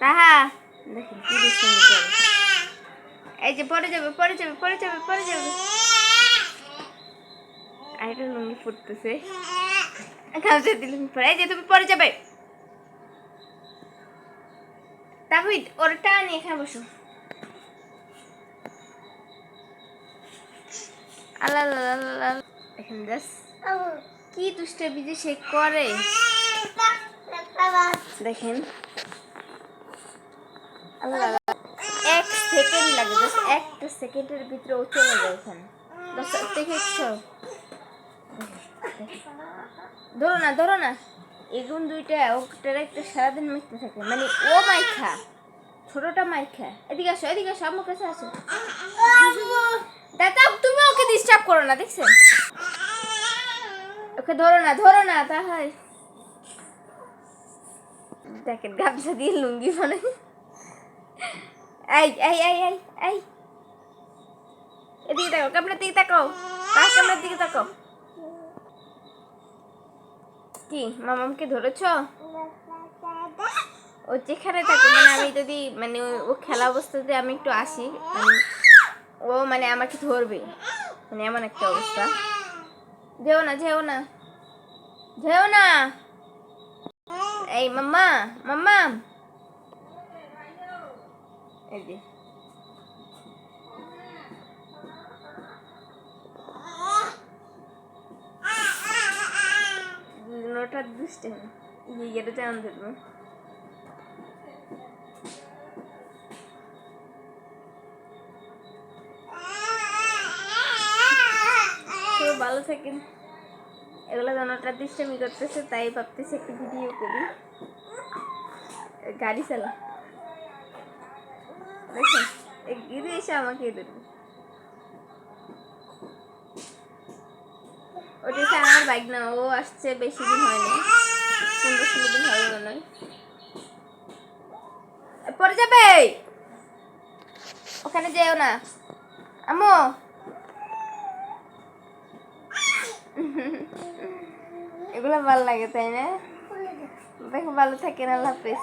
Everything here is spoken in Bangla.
তাহা কি দুষ্টামি করে এই যে পরে যাবে পরে যাবে পরে যাবে পরে যাবে। লুঙ্গি ফুটতেছে পরে। এই যে তুমি পরে যাবে। তাহিদ, ওর টান এখানে বসো। আল্লাহ কি দুষ্ট সে করে। দেখেন। এক সেকেন্ড লাগে জাস্ট একটা সেকেন্ডের ভিতরে ও চলে যায় এখানে। দেখেছ ধরো না ধরো না। এগুন দুইটা ওটার একটা সারাদিন মাইতে থাকে। মানে ও মাইখা, ছোটটা মাইখা। এদিকে আসো এদিকে আসো আমার কাছে আসো। দাদা, তুমি ওকে ডিস্টার্ব করো না, দেখছেন? ওকে ধরো না ধরো না, তাহলে। দেখেন, গামছা দিয়ে লুঙ্গি মানে কি মামামকে ধরেছ ও যেখানে থাকে মানে আমি যদি মানে ও- খেলা অবস্থাতে আমি একটু আসি ও মানে আমাকে ধরবে মানে এমন একটা অবস্থা যেও না যেও না যেও না এই মাম্মা মাম্মা দুষ্টে ভালো থাকেন। এগুলো জনটা দুষ্টামি করতেছে তাই ভাবতেছে একটু ভিডিও করি। গাড়ি চালা। আমাকে ধরবে ওটা আমার বাইক না, ও আসছে বেশি দিন হয়নি। পনেরো ষোলো দিন হয়ে পরে যাবে? ওখানে যেও না। আমো এগুলো ভালো লাগে, তাই না? দেখো, ভালো থাকেন আল্লাহ হাফেজ।